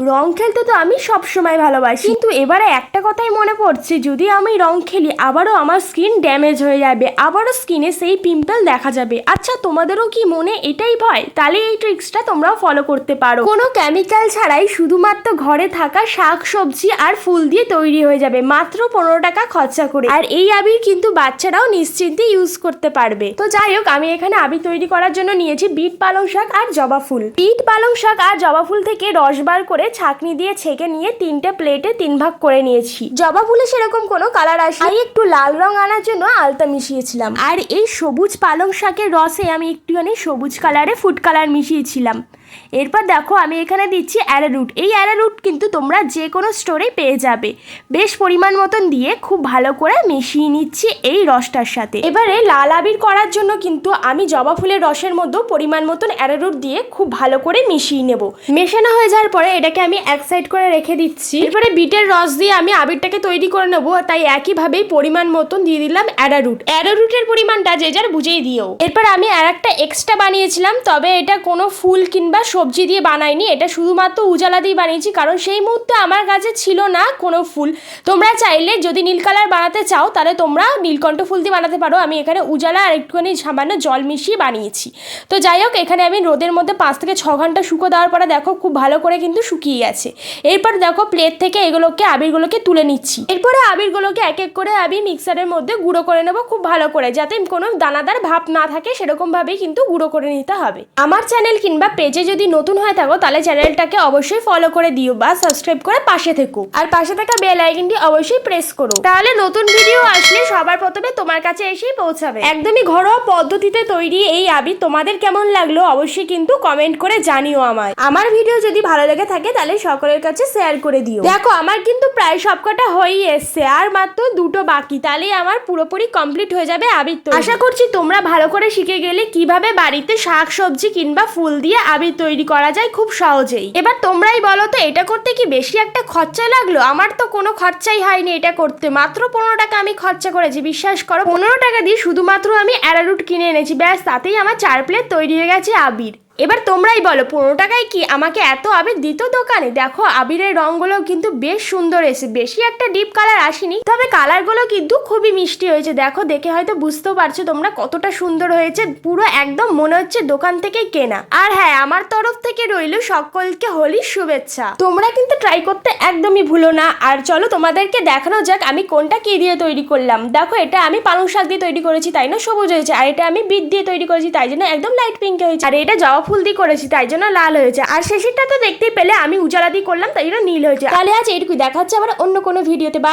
রং খেলতে তো আমি সব সময় ভালোবাসি। কিন্তু এবারে একটা কথাই মনে পড়ছে, যদি আমি রং খেলি, আবারও আমার স্কিন ড্যামেজ হয়ে যাবে, আবারও স্কিনে সেই পিম্পল দেখা যাবে। আচ্ছা তোমাদেরও কি মনে এটাই ভয়? তাহলে এই ট্রিক্সটা তোমরাও ফলো করতে পারো। কোনো কেমিক্যাল ছাড়াই শুধুমাত্র ঘরে থাকা শাক, সবজি আর ফুল দিয়ে তৈরি হয়ে যাবে, মাত্র পনেরো টাকা খরচা করে। আর এই আবির কিন্তু বাচ্চারাও নিশ্চিন্তে ইউজ করতে পারবে। তো যাই হোক, আমি এখানে আবির তৈরি করার জন্য নিয়েছি বিট পালং শাক আর জবা ফুল। বিট পালং শাক আর জবা ফুল থেকে রস বার করে ছাকনি দিয়ে ছেঁকে নিয়ে তিনটে প্লেটে তিন ভাগ করে নিয়েছি। জবা ফুলে সেরকম কোনো কালার আসে আমি একটু লাল রং আনার জন্য আলতা মিশিয়েছিলাম। আর এই সবুজ পালং শাকের রসে আমি একটুখানি সবুজ কালারে ফুড কালার মিশিয়েছিলাম। এরপর দেখো আমি এখানে দিচ্ছি অ্যারারুট। এই অ্যারারুট কিন্তু তোমরা যে কোনো স্টোরে পেয়ে যাবে। বেশ পরিমাণ মতন দিয়ে খুব ভালো করে মিশিয়ে নিচ্ছি এই রসটার সাথে। এবারে লাল আবির করার জন্য কিন্তু আমি জবা ফুলের রসের মধ্যে পরিমাণ মতন অ্যারারুট দিয়ে খুব ভালো করে মিশিয়ে নেব। মেশানো হয়ে যাওয়ার পরে এটাকে আমি এক সাইড করে রেখে দিচ্ছি। এরপরে বিটের রস দিয়ে আমি আবিরটাকে তৈরি করে নেব, তাই একইভাবেই পরিমাণ মতন দিয়ে দিলাম অ্যারারুট অ্যারারুটের পরিমাণটা যে যার বুঝেই দিও। এরপর আমি আর একটা এক্সট্রা বানিয়েছিলাম, তবে এটা কোনো ফুল কিংবা সবজি দিয়ে বানাইনি, এটা শুধুমাত্র উজালা দিয়ে বানিয়েছি, কারণ সেই মুহূর্তে আমার কাছে ছিল না কোনো ফুল। তোমরা চাইলে যদি নীল কালার বানাতে চাও, তাহলে তোমরা নীলকণ্ঠ ফুল দিয়ে বানাতে পারো। আমি এখানে উজালা আর একটুখানি সামান্য জল মিশিয়ে বানিয়েছি। তো যাই হোক, এখানে আমি রোদের মধ্যে পাঁচ থেকে ছ ঘণ্টা শুকো দেওয়ার পরে দেখো, খুব ভালো করে কিন্তু শুকিয়ে গেছে এরপর দেখো প্লেট থেকে এগুলোকে, আবিরগুলোকে তুলে নিচ্ছি। এরপরে আবিরগুলোকে এক এক করে আমি মিক্সারের মধ্যে গুঁড়ো করে নেব খুব ভালো করে, যাতে কোনো দানাদার ভাব না থাকে, সেরকমভাবেই কিন্তু গুঁড়ো করে নিতে হবে। আমার চ্যানেল কিংবা পেজে যদি নতুন হয়ে থাকো, তাহলে চ্যানেলটাকে অবশ্যই ফলো করে দিও বা সাবস্ক্রাইব করে পাশে থেকো। আর পাশে থাকা বেল আইকনটি অবশ্যই প্রেস করো। তাহলে নতুন ভিডিও আসলে সবার প্রথমে তোমার কাছে এসেই পৌঁছাবে। একদমই ঘরোয়া পদ্ধতিতে তৈরি এই আবির তোমাদের কেমন লাগল, অবশ্যই কিন্তু কমেন্ট করে জানিও আমায়। আমার ভিডিও যদি ভালো লেগে থাকে তাহলে সকলের কাছে শেয়ার করে দিও। দেখো, আমার কিন্তু প্রায় সবকটা হয়েই এসছে, আর মাত্র দুটো বাকি, তাহলেই আমার পুরোপুরি কমপ্লিট হয়ে যাবে আবির তৈরি। আশা করছি তোমরা ভালো করে শিখে গেলে কীভাবে বাড়িতে শাক, সবজি কিংবা ফুল দিয়ে আবির তৈরি করা যায় খুব সহজেই। এবার তোমরাই বলো তো, এটা করতে কি বেশি একটা খরচা লাগল? আমার তো কোনো খরচাই হয়নি এটা করতে, মাত্র পনেরো টাকা আমি খরচা করেছি, বিশ্বাস করো। পনেরো টাকা দিয়ে শুধুমাত্র আমি অ্যারারুট কিনে এনেছি, ব্যাস, তাতেই আমার চার প্লেট তৈরি হয়ে গেছে আবির। এবার তোমরাই বলো, পনেরো টাকায় কি আমাকে এত আবির দিত দোকানে? দেখো, আবিরের রঙগুলো কিন্তু বেশ সুন্দর এসে, বেশি একটা ডিপ কালার আসেনি, তবে কালারগুলো কিন্তু খুবই মিষ্টি হয়েছে। দেখো, দেখে হয়তো বুঝতেও পারছ তোমরা কতটা সুন্দর হয়েছে, পুরো একদম মনে হচ্ছে দোকান থেকে কেনা। আর হ্যাঁ আমার তরফ থেকে রইল সকলকে হোলির শুভেচ্ছা। তোমরা কিন্তু ট্রাই করতে একদমই ভুলো না। আর চলো, তোমাদেরকে দেখানো যাক আমি কোনটা কি দিয়ে তৈরি করলাম। দেখো, এটা আমি পালং শাক দিয়ে তৈরি করেছি, তাই না? সবুজ হয়েছে। আর এটা আমি বিট দিয়ে তৈরি করেছি, তাই জন্য একদম লাইট পিঙ্ক হয়েছে। আর এটা জবা ফুল দিয়ে করেছি, তাই জন্য লাল হয়েছে। আর শেষেরটা তো দেখতেই পেলে, আমি উজালা দিয়ে করলাম, তাই জন্য নীল হয়েছে। তাহলে আজ এটুকু দেখাচ্ছে আবার অন্য কোনো ভিডিওতে। বা